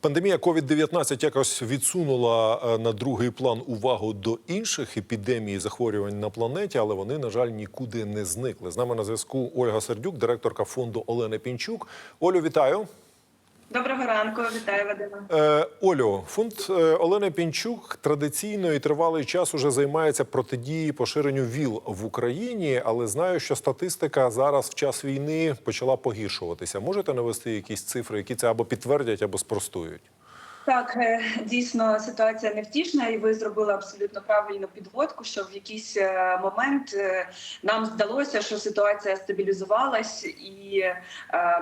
Пандемія COVID-19 якось відсунула е, на другий план увагу до інших епідемій захворювань на планеті, але вони, на жаль, нікуди не зникли. З нами на зв'язку Ольга Сердюк, директорка фонду Олени Пінчук. Олю, вітаю. Доброго ранку, вітаю Вадима. Е, Олю, фонд е, Олени Пінчук традиційно і тривалий час уже займається протидією поширенню ВІЛ в Україні, але знаю, що статистика зараз в час війни почала погіршуватися. Можете навести якісь цифри, які це або підтвердять, або спростують? Так, е, дійсно ситуація невтішна, і ви зробили абсолютно правильну підводку. Що в якийсь е, момент е, нам здалося, що ситуація стабілізувалась, і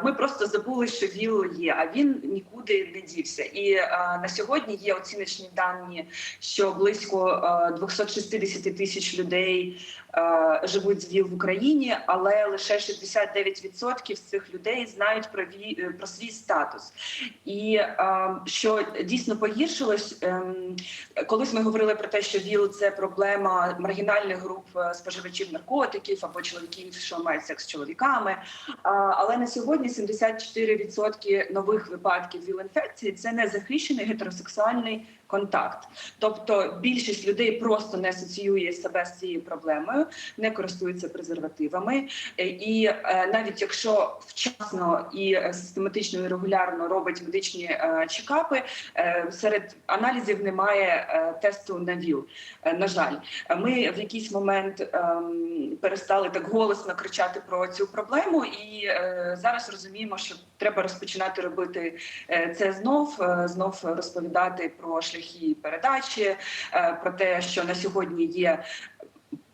ми просто забули, що ВІЛ є, а він нікуди не дівся. І на сьогодні є оціночні дані, що близько е, 260 тисяч людей живуть з ВІЛ в Україні, але лише 69% з цих людей знають про ві- про свій статус. І що дійсно погіршилось, ем, колись ми говорили про те, що ВІЛ це проблема маргінальних груп е, споживачів наркотиків або чоловіків, що мають секс з чоловіками. Але на сьогодні 74% нових випадків ВІЛ-інфекції це незахищений гетеросексуальний контакт. Тобто більшість людей просто не асоціює себе з цією проблемою, не користуються презервативами. Е, І е, навіть якщо вчасно і е, систематично і регулярно робить медичні чекапи, серед аналізів немає тесту на ВІЛ. На жаль, ми в якийсь момент ем, перестали так голосно кричати про цю проблему, і зараз розуміємо, що треба розпочинати робити це знов, знов розповідати про шляхи передачі, е, про те, що на сьогодні є.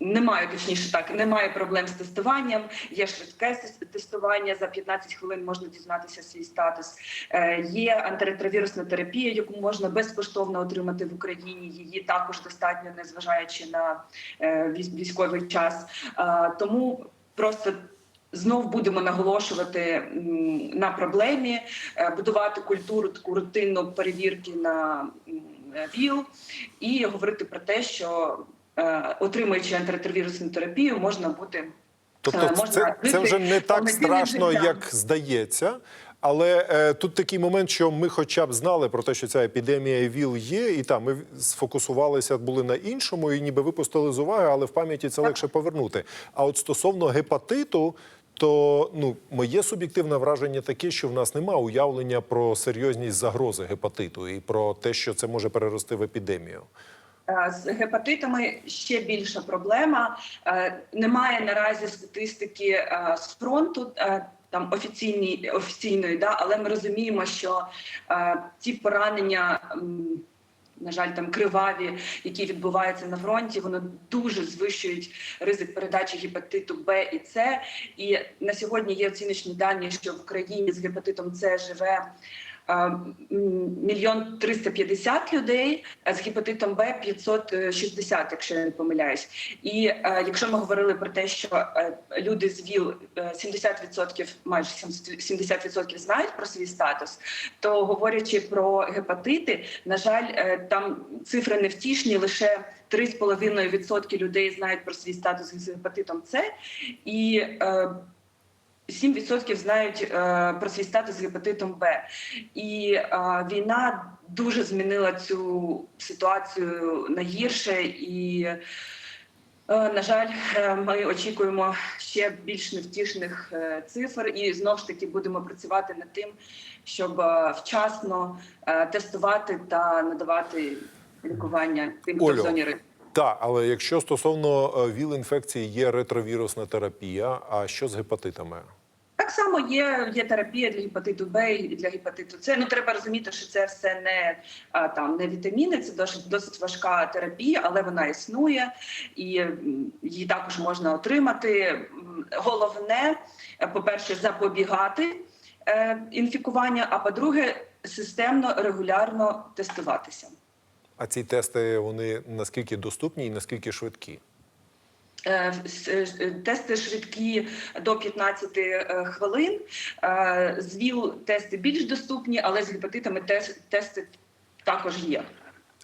Немає точніше так, немає проблем з тестуванням. Є швидке тестування за 15 хвилин. Можна дізнатися свій статус. Е, Є антиретровірусна терапія, яку можна безкоштовно отримати в Україні. Її також достатньо, незважаючи на е, військовий час. Тому просто. Знов будемо наголошувати на проблемі, будувати культуру таку рутинну перевірки на ВІЛ і говорити про те, що е, отримуючи антиретровірусну терапію, можна бути Тобто, Е, можна це, це вже не так страшно, життям. як здається. Але е, тут такий момент, що ми хоча б знали про те, що ця епідемія ВІЛ є, і там ми сфокусувалися були на іншому, і ніби випустили з уваги, але в пам'яті це легше повернути. А от стосовно гепатиту, то ну моє суб'єктивне враження таке, що в нас немає уявлення про серйозність загрози гепатиту і про те, що це може перерости в епідемію. Е, З гепатитами ще більша проблема. Е, Немає наразі статистики е, з фронту. Там офіційні офіційної, да, але ми розуміємо, що е, ті поранення, на жаль, там криваві, які відбуваються на фронті, вони дуже звищують ризик передачі гепатиту Б і С. І на сьогодні є оціночні дані, що в Україні з гепатитом С живе. Е, Мільйон 350 людей, з гепатитом Б 560, якщо я не помиляюсь. І е, якщо ми говорили про те, що е, люди з ВІЛ е, 70%, майже 70% знають про свій статус, то говорячи про гепатити, на жаль, е, там цифри невтішні, лише 3,5% людей знають про свій статус з гепатитом С, і е, 7% знають е, про свій статус з гепатитом Б. І е, війна дуже змінила цю ситуацію на гірше. І, е, на жаль, е, ми очікуємо ще більш невтішних е, цифр, і знову ж таки будемо працювати над тим, щоб е, вчасно е, тестувати та надавати лікування тим, хто в зоні ризику. Так, але якщо стосовно е, ВІЛ-інфекції є ретровірусна терапія, а що з гепатитами? Так само є, є терапія для гепатиту Б і для гепатиту С. Ну треба розуміти, що це все не там не вітаміни, це досить досить важка терапія, але вона існує і її також можна отримати. Головне, е, по-перше, запобігати е, інфікування, а по-друге, системно регулярно тестуватися. А ці тести вони наскільки доступні і наскільки швидкі? Е, с- е, Тести швидкі до 15 е, хвилин. Е, З ВІЛ тести більш доступні, але з гепатитами тести також є.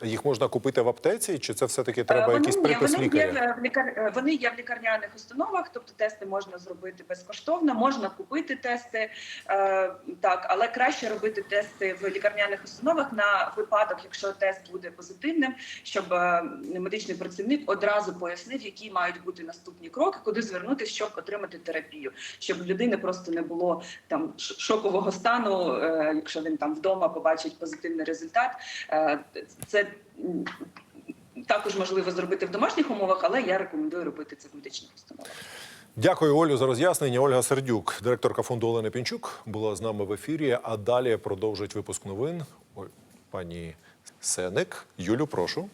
Їх можна купити в аптеці, чи це все-таки треба Е, якийсь вони, припис вони лікаря? Є в лікар... е, Вони є в лікарняних установах, тобто тести можна зробити безкоштовно, можна купити тести, е, так, але краще робити тести в лікарняних установах на випадок, якщо тест буде позитивним, щоб е, медичний працівник одразу пояснив, які мають бути наступні кроки, куди звернутися, щоб отримати терапію, щоб в людини просто не було там шокового стану, е, якщо він там вдома побачить позитивний результат. Е, Це також можливо зробити в домашніх умовах, але я рекомендую робити це в медичних установах. Дякую, Олю, за роз'яснення. Ольга Сердюк, директорка фонду Олени Пінчук, була з нами в ефірі. А далі продовжить випуск новин. Пані Сеник. Юлю, прошу.